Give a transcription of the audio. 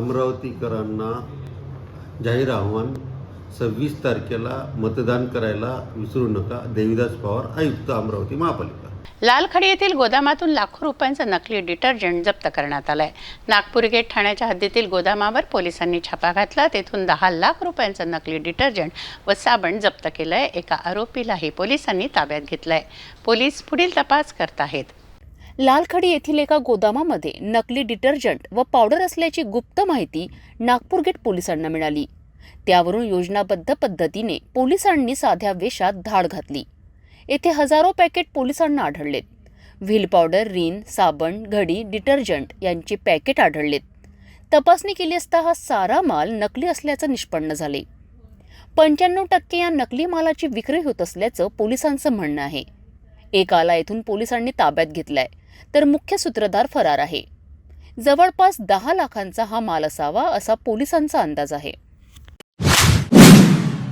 अमरावतीकरांना जाहीर आव्हान सव्वीस तारखेला मतदान करायला विसरू नका देविदास पवार आयुक्त अमरावती महापालिका. लालखडी येथील गोदामातून लाखो रुपयांचा नकली डिटर्जंट जप्त करण्यात आलाय. नागपूर गेट ठाण्याच्या हद्दीतील गोदामावर पोलिसांनी छापा घातला तेथून दहा लाख रुपयांचं नकली डिटर्जंट व साबण जप्त केलंय. एका आरोपीलाही पोलिसांनी ताब्यात घेतलंय. पोलीस पुढील तपास करत आहेत. लालखडी येथील एका गोदामामध्ये नकली डिटर्जंट व पावडर असल्याची गुप्त माहिती नागपूर गेट पोलिसांना मिळाली. त्यावरून योजनाबद्ध पद्धतीने पोलिसांनी साध्या वेशात धाड घातली. येथे हजारो पॅकेट पोलिसांना आढळलेत. व्हील पावडर रिन साबण घडी डिटर्जंट यांचे पॅकेट आढळलेत. तपासणी केली असता हा सारा माल नकली असल्याचं निष्पन्न झाले. पंच्याण्णव टक्के या नकली मालाची विक्री होत असल्याचं पोलिसांचं म्हणणं आहे. एकाला येथून पोलिसांनी ताब्यात घेतलाय. तर मुख्य सूत्रधार फरार आहे. जवळपास दहा लाखांचा हा माल असावा असा पोलिसांचा अंदाज आहे.